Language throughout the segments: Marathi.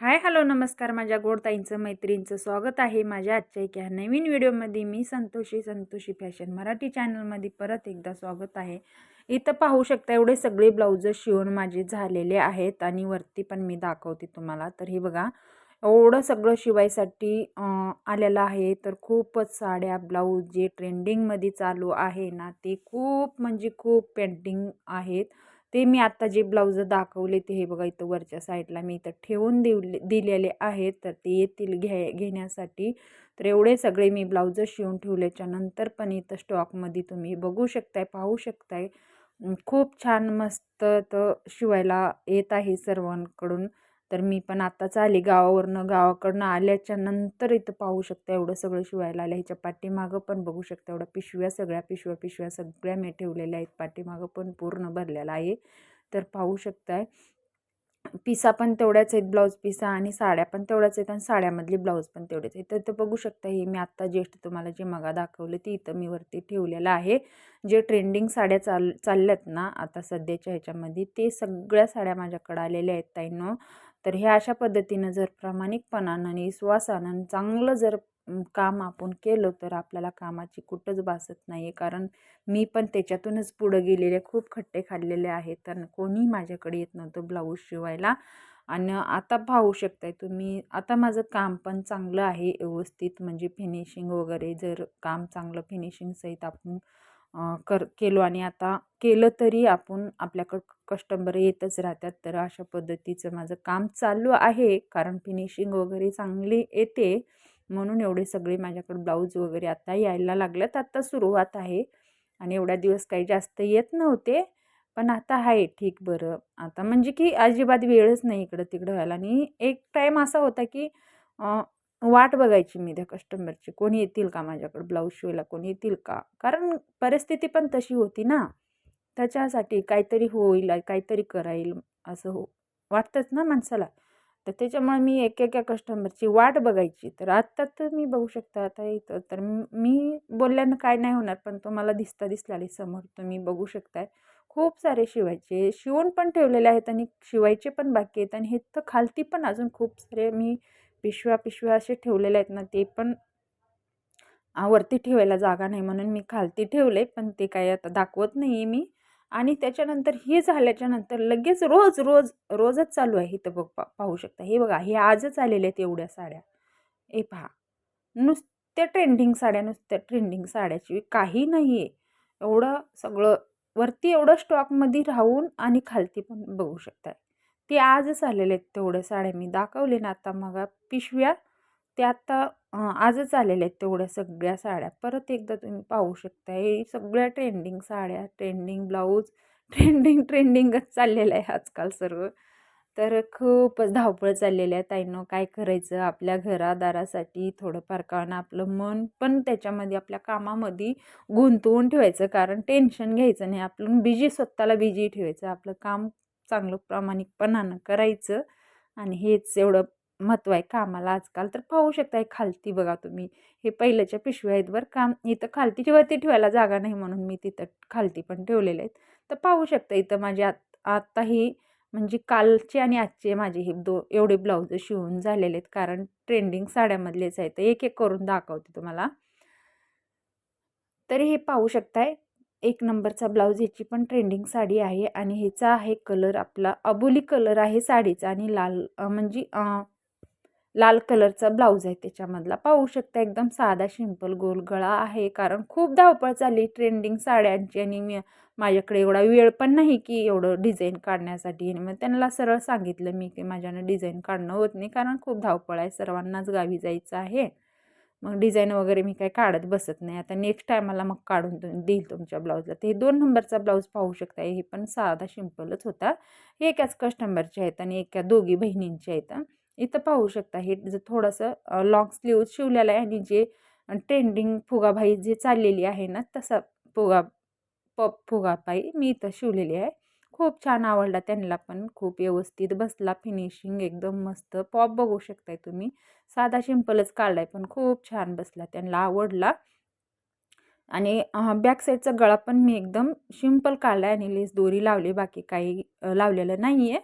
हाय हॅलो नमस्कार माझ्या गोडताईंचं मैत्रींचं स्वागत आहे माझ्या आजच्या एका नवीन व्हिडिओमध्ये. मी संतोषी संतोषी फॅशन मराठी चॅनलमध्ये परत एकदा स्वागत आहे. इथं पाहू शकता एवढे सगळे ब्लाऊज शिवून माझे झालेले आहेत आणि वरती पण मी दाखवते तुम्हाला. तर हे बघा एवढं सगळं शिवायसाठी आलेलं आहे. तर खूपच साड्या ब्लाऊज जे ट्रेंडिंगमध्ये चालू आहे ना ते खूप म्हणजे खूप पेंटिंग आहेत. ते मी आत्ता जे ब्लाऊज दाखवले ते हे बघा इथं वरच्या साईडला मी इथं ठेवून देवले दिलेले आहेत. तर ते येतील घ्या घेण्यासाठी. तर एवढे सगळे मी ब्लाऊज शिवून ठेवल्याच्या नंतर पण इथं स्टॉकमध्ये तुम्ही बघू शकताय पाहू शकताय. खूप छान मस्त तर शिवायला येत आहे सर्वांकडून. तर मी पण आत्ताच आली गावावरनं गावाकडनं आल्याच्यानंतर इथं पाहू शकता एवढं सगळं शिवायला आलं. ह्याच्या पाठीमागं पण बघू शकता एवढ्या पिशव्या सगळ्या पिशव्या पिशव्या सगळ्या मी ठेवलेल्या आहेत. पाठीमागं पण पूर्ण भरलेला आहे. तर पाहू शकताय. पिसा पण तेवढ्याच आहेत ब्लाऊज पिसा आणि साड्या पण तेवढ्याच आहेत आणि साड्यामधली ब्लाऊज पण तेवढेच आहेत. तर ते बघू शकता हे मी आत्ता ज्येष्ठ तुम्हाला जे मगा दाखवलं ती इथं मी वरती ठेवलेलं आहे. जे ट्रेंडिंग साड्या चाल चालल्यात ना आता सध्याच्या ह्याच्यामध्ये ते सगळ्या साड्या माझ्याकडे आलेल्या आहेत ताईनो. तर हे अशा पद्धतीनं जर प्रामाणिकपणानं आणि विश्वासानं चांगलं जर काम आपण केलं तर आपल्याला कामाची कुठंच भासत नाही आहे कारण मी पण त्याच्यातूनच पुढं गेलेले खूप खट्टे खाल्लेले आहेत. तर कोणी माझ्याकडे येत नव्हतं ब्लाऊज शिवायला. आणि आता पाहू शकताय तुम्ही आता माझं काम पण चांगलं आहे व्यवस्थित. म्हणजे फिनिशिंग वगैरे जर काम चांगलं फिनिशिंगसहित आपण कर केलो आणि आता केलं तरी आपण आपल्याकडं कस्टमर येतच राहतात. तर अशा पद्धतीचं माझं काम चालू आहे. कारण फिनिशिंग वगैरे चांगली येते. म्हणून एवढे सगळे माझ्याकडे ब्लाऊज वगैरे आता यायला लागल्यात. आत्ता सुरुवात आहे. आणि एवढ्या दिवस काही जास्त येत नव्हते. पण आता आहे ठीक बरं. आता म्हणजे की अजिबात वेळच नाही इकडं तिकडं व्हायला. आणि एक टाईम असा होता की वाट बघायची मी त्या कस्टमरची. कोणी येतील का माझ्याकडे? ब्लाऊज शिवायला कोणी येतील का? कारण परिस्थिती पण तशी होती ना. त्याच्यासाठी काहीतरी होईल काहीतरी कराईल असं हो वाटतंच ना माणसाला. तर त्याच्यामुळे मी एक एका कस्टमरची वाट बघायची. तर आत्ता तर मी बघू शकता आता इथं. तर मी बोलल्यानं काय नाही होणार पण तुम्हाला दिसता दिसलाले समोर. तुम्ही बघू शकताय. खूप सारे शिवायचे. शिवून पण ठेवलेले आहेत आणि शिवायचे पण बाकी आहेत. आणि हे तर खालती पण अजून खूप सारे मी पिशव्या पिशव्या असे ठेवलेले आहेत ना ते पण वरती ठेवायला जागा नाही म्हणून मी खालती ठेवले पण ते काय आता दाखवत नाही आहे मी. आणि त्याच्यानंतर हे झाल्याच्यानंतर लगेच रोज रोज रोजच चालू आहे इथं बघ पा पाहू शकता. हे बघा हे आजच आलेले आहेत एवढ्या साड्या. ए पहा नुसत्या ट्रेंडिंग साड्या नुसत्या ट्रेंडिंग साड्याची काही नाही आहे एवढं सगळं वरती एवढं स्टॉकमध्ये राहून आणि खालती पण बघू शकता ते आजच आलेले आहेत तेवढ्या साड्या मी दाखवले ना आता मग पिशव्या. ते आत्ता आजच आलेल्या आहेत तेवढ्या सगळ्या साड्या. परत एकदा तुम्ही पाहू शकता हे सगळ्या ट्रेंडिंग साड्या ट्रेंडिंग ब्लाऊज ट्रेंडिंग ट्रेंडिंगच चाललेलं आहे आजकाल सर्व. तर खूपच धावपळ चाललेलं आहे ताईनं काय करायचं आपल्या घरादारासाठी थोडंफार कारण आपलं मन पण त्याच्यामध्ये आपल्या कामामध्ये गुंतवून ठेवायचं कारण टेन्शन घ्यायचं नाही. आपलं बिजी स्वतःला बिजी ठेवायचं. आपलं काम चांगलं प्रामाणिकपणानं करायचं. आणि हेच एवढं महत्त्व आहे कामाला आजकाल. तर पाहू शकताय खालती बघा तुम्ही. हे पहिल्याच्या पिशव्या आहेत बरं काम इथं खालतीची वरती ठेवायला जागा नाही म्हणून मी तिथं खालती पण ठेवलेले आहेत. तर पाहू शकता इथं माझे आत आत्ताही म्हणजे कालचे आणि आजचे माझे हे दो एवढे ब्लाऊज शिवून झालेले आहेत. कारण ट्रेंडिंग साड्यामधलेच आहे. तर एक एक करून दाखवते तुम्हाला. तरी हे पाहू शकताय. एक नंबरचा ब्लाऊज ह्याची पण ट्रेंडिंग साडी आहे आणि ह्याचा आहे कलर आपला अबोली कलर आहे साडीचा आणि लाल म्हणजे लाल कलरचा ब्लाऊज आहे त्याच्यामधला. पाहू शकता एकदम साधा सिंपल गोल गळा आहे कारण खूप धावपळ चालली ट्रेंडिंग साड्यांची आणि मी माझ्याकडे एवढा वेळ पण नाही की एवढं डिझाईन काढण्यासाठी. आणि मग त्यांना सरळ सांगितलं मी की माझ्यानं डिझाईन काढणं होत नाही कारण खूप धावपळ आहे सर्वांनाच गावी जायचं आहे. मग डिझाईन वगैरे मी काय काढत बसत नाही. आता नेक्स्ट टायमाला मग काढून देईल तुमच्या ब्लाऊजला ते दोन नंबरचा ब्लाऊज पाहू शकता. हे पण साधा सिंपलच होता. हे एकाच कस्टमरचे आहेत आणि एका दोघी बहिणींचे आहेत. इथं पाहू शकता. हे जर थोडंसं लॉंग स्लीव शिवलेलं आहे आणि जे ट्रेंडिंग फुगाबाई जे चाललेली आहे ना तसा फुगा पप फुगाबाई मी इथं शिवलेली आहे. खूप छान आवडला त्यांना पण. खूप व्यवस्थित बसला फिनिशिंग एकदम मस्त. पॉप बघू शकताय तुम्ही. साधा सिंपलच काढलाय पण खूप छान बसला. त्यांना आवडला. आणि बॅक साईडचा गळा पण मी एकदम सिंपल काढला आहे आणि लेस दोरी लावली. बाकी काही लावलेलं नाही आहे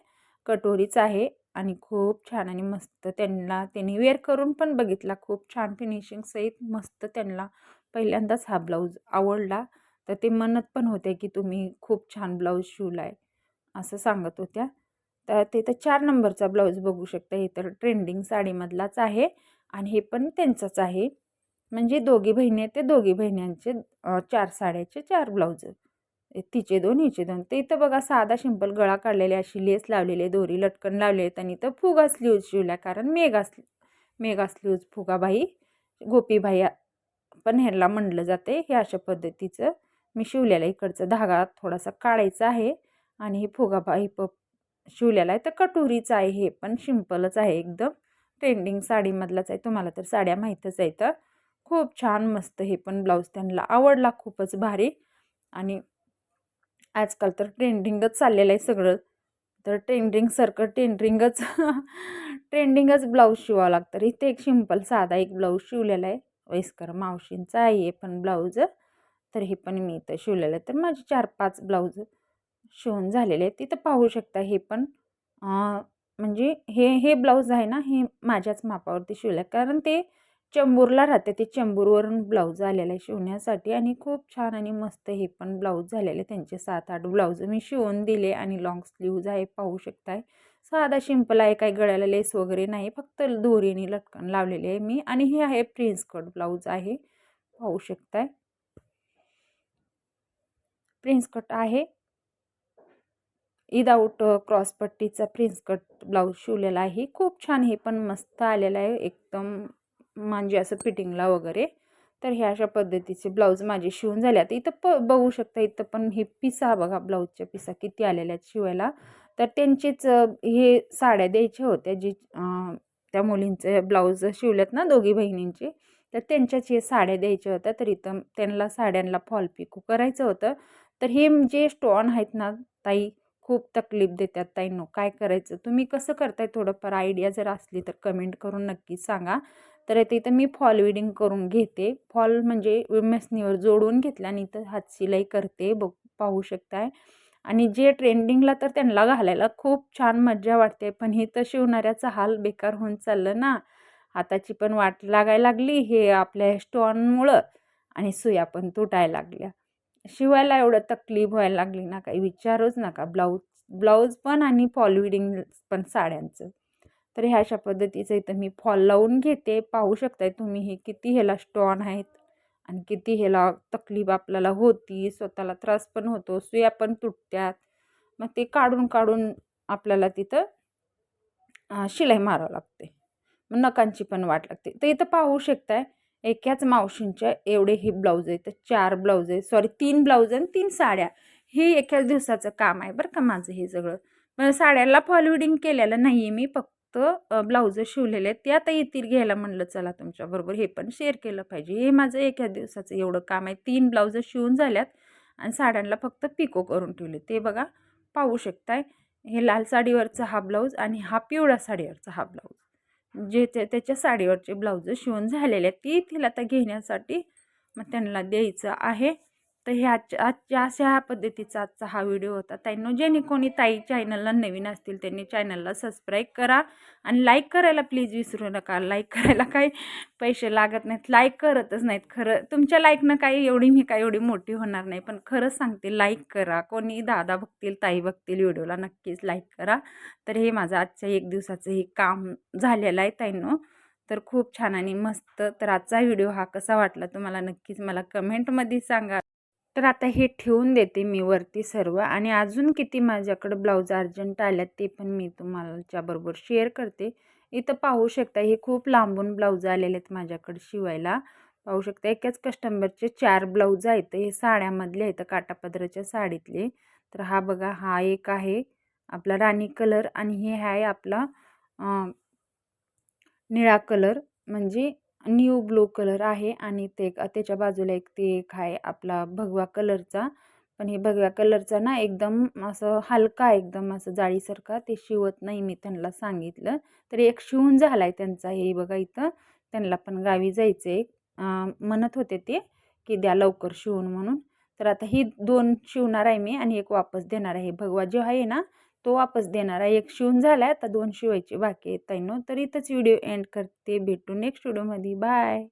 कटोरीच आहे आणि खूप छान आणि मस्त त्यांना त्यांनी वेअर करून पण बघितला. खूप छान फिनिशिंग सहित मस्त त्यांना पहिल्यांदाच हा ब्लाऊज आवडला. तर ते म्हणत पण होते की तुम्ही खूप छान ब्लाऊज शिवला आहे असं सांगत होत्या. तर ते तर चार नंबरचा ब्लाऊज बघू शकता. हे तर ट्रेंडिंग साडीमधलाच आहे आणि हे पण त्यांचंच आहे. म्हणजे दोघी बहिणी ते दोघी बहिण्यांचे चार साड्याचे चार ब्लाऊज. तिचे दोन हिचे दोन. ते इथं बघा साधा सिंपल गळा काढलेले अशी लेस लावलेली दोरी लटकन लावले आहेत आणि इथं फुगा स्लीव्ज शिवल्या. कारण मेगा मेगा स्लीव्ज फुगाबाई गोपीबाई पण ह्याला म्हणलं जाते हे अशा पद्धतीचं. मी शिवलेलं इकडचा धागा थोडासा काढायचा आहे. आणि हे फुगाबाई प शिवलेला आहे. तर कटोरीचं आहे हे पण शिम्पलच आहे एकदम. ट्रेंडिंग साडीमधलाच आहे. तुम्हाला तर साड्या माहीतच आहे तर. खूप छान मस्त हे पण ब्लाऊज त्यांना आवडला खूपच भारी. आणि आजकाल तर ट्रेंडिंगच चाललेलं आहे सगळं. तर ट्रेंडिंगसारखं ट्रेंडिंगच ट्रेंडिंगच ब्लाऊज शिवावं लागतं. इथे एक शिम्पल साधा एक ब्लाऊज शिवलेला आहे. वयस्कर मावशींचा आहे हे पण ब्लाऊज. तर हे पण मी इथं शिवलेलं आहे. तर माझे चार पाच ब्लाऊज. शिवून झालेले आहेत तिथं पाहू शकता हे पण. म्हणजे हे हे ब्लाऊज आहे ना हे माझ्याच मापावरती शिवलं आहे कारण ते चंबूरला राहते ते चंबूरवरून ब्लाऊज आलेला आहे शिवण्यासाठी आणि खूप छान आणि मस्त हे पण ब्लाऊज झालेले त्यांचे सात आठ ब्लाऊज मी शिवून दिले आणि लॉंग स्लीव्ज आहे पाहू शकताय. साधा सिंपल आहे काही गळ्याला लेस वगैरे नाही फक्त दोरीने लटकन लावलेले आहे मी आणि हे आहे प्रिन्स कट ब्लाऊज आहे पाहू शकताय. प्रिन्स कट आहे. विदाऊट क्रॉसपट्टीचा प्रिन्स कट ब्लाऊज शिवलेला आहे. खूप छान हे पण मस्त आलेलं आहे. एकदम म्हणजे असं फिटिंगला वगैरे. तर ह्या अशा पद्धतीचे ब्लाऊज माझे शिवून झाले. आता इथं प बघू शकता इथं पण हे पिसा बघा ब्लाऊजच्या पिसा किती आलेल्या आहेत शिवायला. तर त्यांचेच हे साड्या द्यायच्या होत्या जी त्या मुलींचे ब्लाऊज शिवल्यात ना दोघी बहिणींचे. तर त्यांच्याच हे साड्या द्यायच्या होत्या. तर इथं त्यांना साड्यांना फॉल पिकू करायचं होतं. तर हे जे स्टॉन आहेत ना ताई खूप तकलीफ देतात ताईंनो. काय करायचं? तुम्ही कसं करताय? थोडंफार आयडिया जर असली तर कमेंट करून नक्की सांगा. तर इथं मी फॉल विडिंग करून घेते. फॉल म्हणजे मेसनीवर जोडून घेतल्या आणि इथं हात शिलाई करते. बघ पाहू शकताय. आणि जे ट्रेंडिंगला तर त्यांना घालायला खूप छान मज्जा वाटते. पण हे तर शिवणाऱ्याचा हाल बेकार होऊन चाललं ना. हाताची पण वाट लागायला लागली. हे आपल्या स्टॉनमुळं आणि सुया पण तुटायला लागल्या. शिवायला एवढं तकलीफ व्हायला लागली ना काही विचारूच नका. ब्लाऊज ब्लाऊज पण आणि फॉल विडिंग पण साड्यांचं. तर ह्या अशा पद्धतीचं इथं मी फॉल लावून घेते. पाहू शकताय तुम्ही हे किती ह्याला स्टॉन आहेत आणि किती ह्याला तकलीफ आपल्याला होती. स्वतःला त्रास पण होतो. सुया पण तुटत्यात. मग ते काढून काढून आपल्याला तिथं शिलाई मारावं लागते. मग नकांची पण वाट लागते. तर इथं पाहू शकताय एकाच मावशींच्या एवढे हे ब्लाऊज आहेत चार ब्लाऊज आहे सॉरी तीन ब्लाऊज आणि तीन साड्या. हे एकाच दिवसाचं काम आहे बरं का माझं हे सगळं. मग साड्याला फॉलविडिंग केलेलं नाही आहे मी फक्त ब्लाऊज शिवलेले आहेत. ते आता येतील घ्यायला म्हणलं चला तुमच्याबरोबर हे पण शेअर केलं पाहिजे. हे माझं एका दिवसाचं एवढं काम आहे. तीन ब्लाऊज शिवून झाल्यात आणि साड्यांना फक्त पिको करून ठेवले. ते बघा पाहू शकताय. हे लाल साडीवरचा हा ब्लाऊज आणि हा पिवळ्या साडीवरचा हा ब्लाऊज. जे ते त्याच्या साडीवरचे ब्लाऊज शिवून झालेले आहेत ती तिला आता घेण्यासाठी मग त्यांना द्यायचं आहे. तर हे आजच्या अशा ह्या पद्धतीचा आजचा हा व्हिडिओ होता. ताईंनो ज्याने कोणी ताई चॅनलला नवीन असतील त्यांनी चॅनलला सबस्क्राईब करा आणि लाईक करायला प्लीज विसरू नका. लाईक करायला काही पैसे लागत नाहीत. लाईक करतच नाहीत. खरं तुमच्या लाईकनं काही एवढी मी काय एवढी मोठी होणार नाही पण खरंच सांगते लाईक करा. कोणी दादा बघतील ताई बघतील व्हिडिओला नक्कीच लाईक करा. तर हे माझं आजच्या एक दिवसाचं हे काम झालेलं आहे ताईंनो. तर खूप छान आणि मस्त. तर आजचा व्हिडिओ हा कसा वाटला तुम्हाला नक्कीच मला कमेंटमध्ये सांगा. तर आता हे ठेवून देते मी वरती सर्व आणि अजून किती माझ्याकडं ब्लाऊज अर्जंट आल्यात ते पण मी तुम्हालाच्याबरोबर शेअर करते. इथं पाहू शकता हे खूप लांबून ब्लाऊज आलेले आहेत माझ्याकडे शिवायला. पाहू शकता एकाच कस्टमरचे चार ब्लाऊज आहेत. हे साड्यामधले आहेत काटापदराच्या साडीतले. तर हा बघा हा एक आहे आपला राणी कलर आणि हे आहे आपला निळा कलर. म्हणजे न्यू ब्लू कलर आहे आणि ते त्याच्या बाजूला एक ते एक आहे आपला भगवा कलरचा पण हे भगव्या कलरचा ना एकदम असं हलका एकदम असं जाळीसारखा ते शिवत नाही मी त्यांना सांगितलं. तर एक शिवून झाला आहे त्यांचा हे बघा इथं. त्यांना पण गावी जायचं आहे म्हणत होते ते की द्या लवकर शिवून म्हणून. तर आता ही दोन शिवणार आहे मी आणि एक वापस देणार आहे. भगवा जो आहे ना तो वापस देणार आहे. एक शिवून झाला आहे आता दोन शिवायचे बाकी आहेत तैनो तर इथंच व्हिडिओ एंड करते. भेटू नेक्स्ट व्हिडिओमध्ये. बाय.